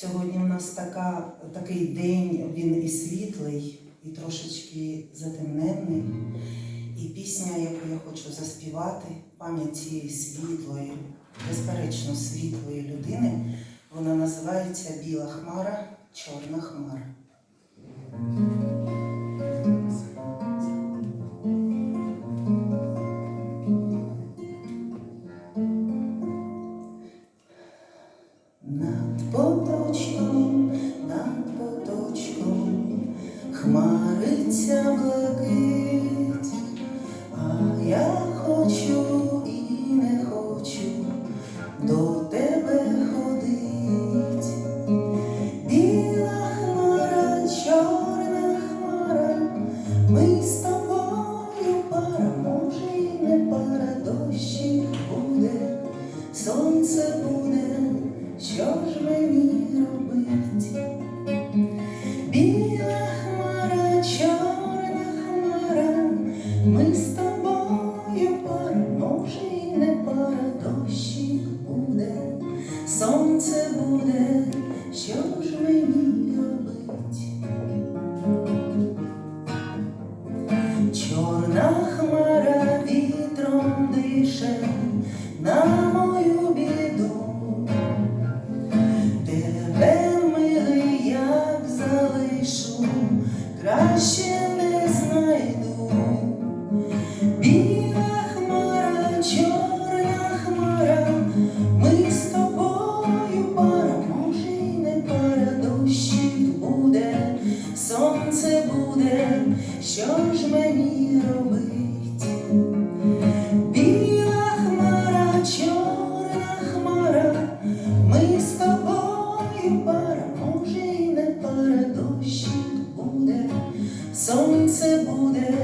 Сьогодні в нас така, такий день, він і світлий, і трошечки затемнений. І пісня, яку я хочу заспівати, пам'ять цієї світлої, безперечно світлої людини, вона називається Біла хмара, чорна хмара. Хмариться блакить, а я хочу і не хочу до тебе ходить. Біла хмара, чорна хмара, ми з тобою пара, може і не пара, дощик буде, сонце Чорна хмара вітром дише на мою біду. Тебе, милий, як залишу, краще не знайду. Що ж мені робить? Біла хмара, чорна хмара, ми з тобою пара, може й не пара, дощик буде, сонце буде,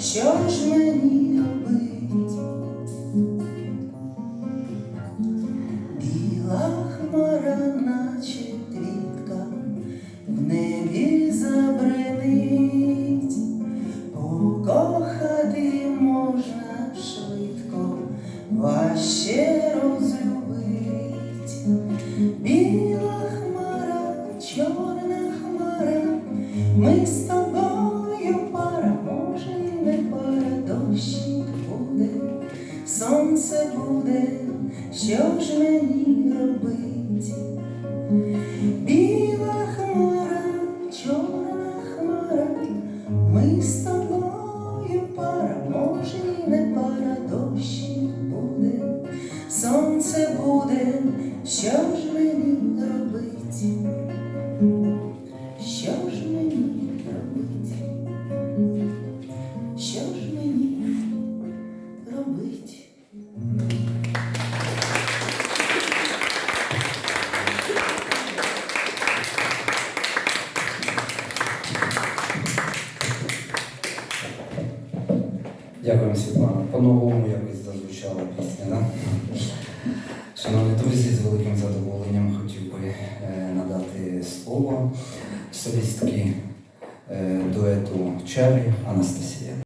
що ж мені Біла хмара, чорна хмара, ми з тобою пара, може не пара, дощик буде, сонце буде, що ж мені робить? Біла хмара, чорна хмара, ми з тобою пара, може не пара, дощик буде, сонце буде, що ж мені робить? Дякуємо, Світлана. По-новому якось зазвучала пісня. Да? Шановні друзі, з великим задоволенням хотів би е, надати слово солістки е, дуету Чарлі Анастасії.